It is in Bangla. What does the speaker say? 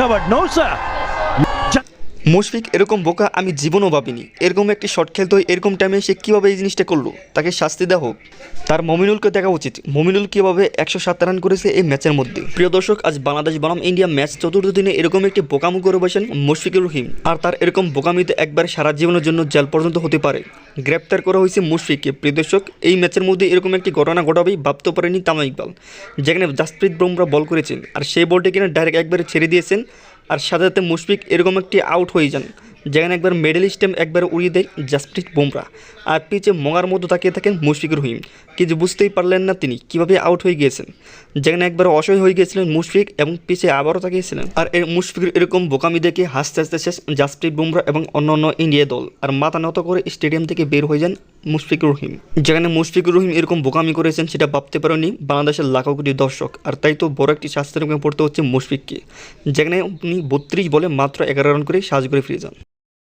covered. No, sir. মুশফিক এরকম বোকা আমি জীবনও ভাবিনি। এরকম একটি শট খেলতে হয়, এরকম টাইমে সে কীভাবে এই জিনিসটা করল? তাকে শাস্তি দেওয়া হোক। তার মমিনুলকে দেখা উচিত। মমিনুল কীভাবে একশো সাত রান করেছে এই ম্যাচের মধ্যে? প্রিয় দর্শক, আজ বাংলাদেশ বনাম ইন্ডিয়া ম্যাচ চতুর্থ দিনে এরকম একটি বোকামু করে বসেন মুশফিকুর রহিম। আর তার এরকম বোকামিতে একবার সারা জীবনের জন্য জেল পর্যন্ত হতে পারে। গ্রেপ্তার করা হয়েছে মুশফিককে। প্রিয় দর্শক, এই ম্যাচের মধ্যে এরকম একটি ঘটনা ঘটাবেই ভাবতে পারেনি তামা ইকবাল। যেখানে জাসপ্রীত বুমরা বল করেছেন। আর সেই বলটি কিনা ডাইরেক্ট একবারে ছেড়ে দিয়েছেন আর সাথে সাথে মুশফিক এরকম একটি আউট হয়ে যান, যেখানে একবার মেডেল স্টেম একবার উড়িয়ে দেয় জাসপ্রীত বুমরা আর পিছে মঙার মতো তাকিয়ে থাকেন মুশফিকুর রহিম। কিছু বুঝতেই পারলেন না তিনি, কীভাবে আউট হয়ে গিয়েছেন। যেখানে একবার অসহায় হয়ে গিয়েছিলেন মুশফিক এবং পিছে আবারও তাকিয়েছিলেন আর এর মুশফিকের এরকম বোকামি দেখে হাসতে হাসতে শেষ জাসপ্রীত বুমরা এবং অন্য অন্য ইন্ডিয়া দল। আর মাথা নত করে স্টেডিয়াম থেকে বের হয়ে যান মুশফিকুর রহিম। যেখানে মুশফিকুর রহিম এরকম বোকামি করেছেন, সেটা ভাবতে পারেনি বাংলাদেশের লাখো কোটি দর্শক। আর তাই তো বড় একটি শাস্তির মুখে পড়তে হচ্ছে মুশফিককে। যেখানে উনি বত্রিশ বলে মাত্র এগারো রান করে সাজ করে ফিরে যান।